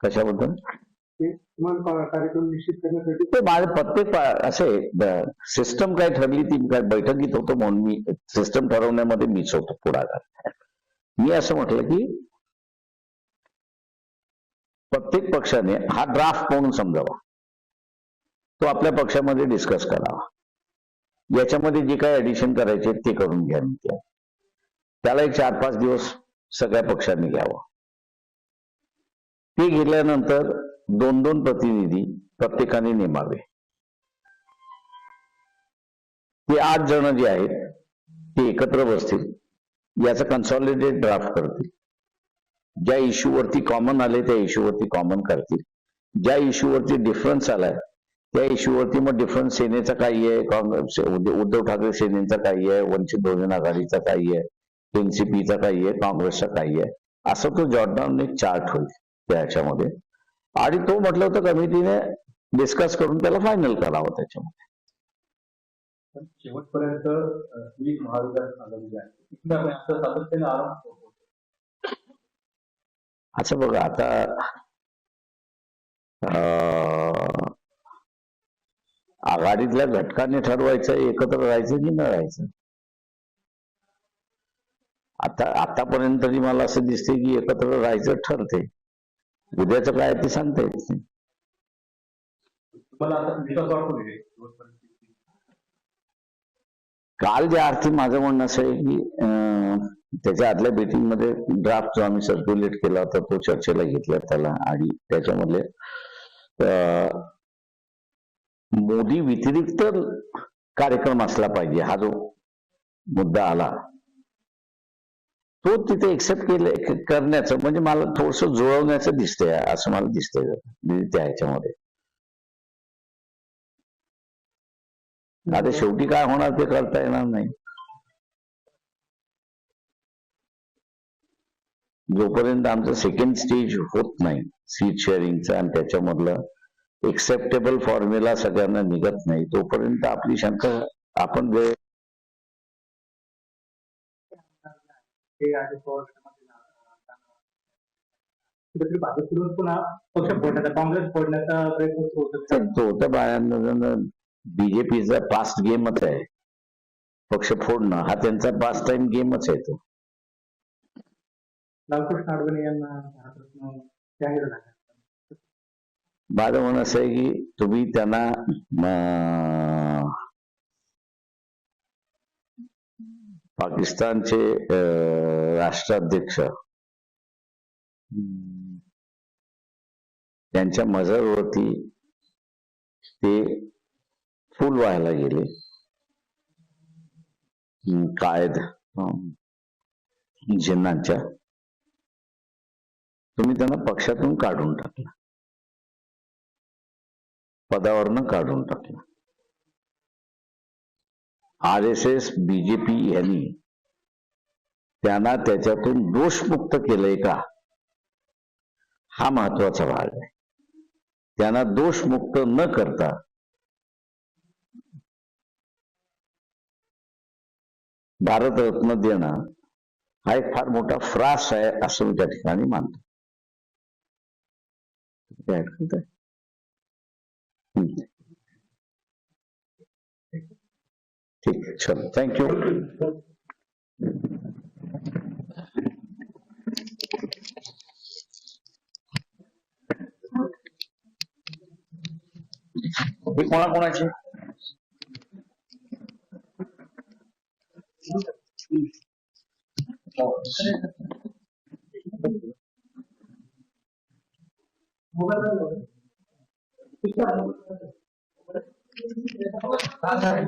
कशाबद्दल? ते किमान का- कार्यक्रम निश्चित करण्यासाठी ते माझे प्रत्येक असे सिस्टम काय ठरली ती काय बैठकीत होतो म्हणून मी सिस्टम ठरवण्यामध्ये मीच होतो पुढाकार. मी असं म्हटलं की प्रत्येक पक्षाने हा ड्राफ्ट म्हणून समजावा. तो आपल्या पक्षामध्ये डिस्कस करावा. याच्यामध्ये जे काही ऍडिशन करायचे ते करून घ्या. त्या त्याला एक चार पाच दिवस सगळ्या पक्षांनी घ्यावं. ते गेल्यानंतर दोन दोन प्रतिनिधी प्रत्येकाने नेमावे. ते आठ जण जे आहेत ते एकत्र बसतील. याचा कन्सॉलिडेट ड्राफ्ट करतील. ज्या इश्यूवरती कॉमन आले त्या इश्यूवरती कॉमन करतील. ज्या इश्यूवरती डिफरन्स आलाय त्या इश्यूवरती मग डिफरन्स सेनेचा काही आहे काँग्रेस उद्धव ठाकरे सेनेचा काही आहे वंचित बहुजन आघाडीचा काही आहे एनसीपीचा काही आहे काँग्रेसचा काही आहे. असं तो जॉर्डाऊन एक चार्ट होईल. त्या ह्याच्यामध्ये. आणि तो म्हटलं होतं कमिटीने डिस्कस करून त्याला फायनल करावं त्याच्यामध्ये. शेवटपर्यंत असं बघा आता आघाडीतल्या घटकाने ठरवायचं एकत्र राहायचं की न राहायचं? आता आतापर्यंत मला असं दिसते की एकत्र राहायचं ठरते उद्याचं काय ते सांगता येत नाही. काल ज्या अर्थी माझं म्हणणं असं आहे की त्याच्या आदल्या मीटिंगमध्ये ड्राफ्ट जो आम्ही सर्क्युलेट केला होता तो चर्चेला घेतला त्याला आणि त्याच्यामधले मोदी व्यतिरिक्त कार्यक्रम असला पाहिजे हा जो मुद्दा आला. तो तिथे एक्सेप्ट केले करण्याचं म्हणजे मला थोडस जुळवण्याचं दिसतंय असं मला दिसतंय. त्या ह्याच्यामध्ये. आता शेवटी काय होणार ते करता येणार नाही. जोपर्यंत आमचं सेकंड स्टेज होत नाही सीट शेअरिंगचा आणि त्याच्यामधलं एक्सेप्टेबल फॉर्म्युला सगळ्यांना निघत नाही तोपर्यंत आपली शंका आपण वेळ ते पवार गटामध्ये पुन्हा पक्ष फोडण्याचा काँग्रेस फोडण्याचा प्रयत्न होतो. तो त्या बायांना बीजेपीचा पास्ट गेमच आहे. पक्ष फोडणं हा त्यांचा पास्ट टाइम गेमच आहे तो. लालकृष्ण अडवाणी यांना भारतरत्न जाहीर झाला. माझं म्हणणं असं आहे की तुम्ही त्यांना पाकिस्तानचे अं, राष्ट्राध्यक्ष. त्यांच्या मजरवरती ते फुल व्हायला गेले. कायद जिन्नांच्या. तुम्ही त्यांना पक्षातून काढून टाकला. पदावरनं काढून टाकला. आर एस एस बीजेपी यांनी त्यांना त्याच्यातून दोषमुक्त केलंय का? हा महत्त्वाचा भाग आहे. त्यांना दोषमुक्त न करता भारतरत्न देणं हा एक फार मोठा फ्रास आहे असं मी त्या ठिकाणी मानतो. काय ঠিক চলো থ্যাংক ইউ কোনা কোন আছে মোবাইল Nada.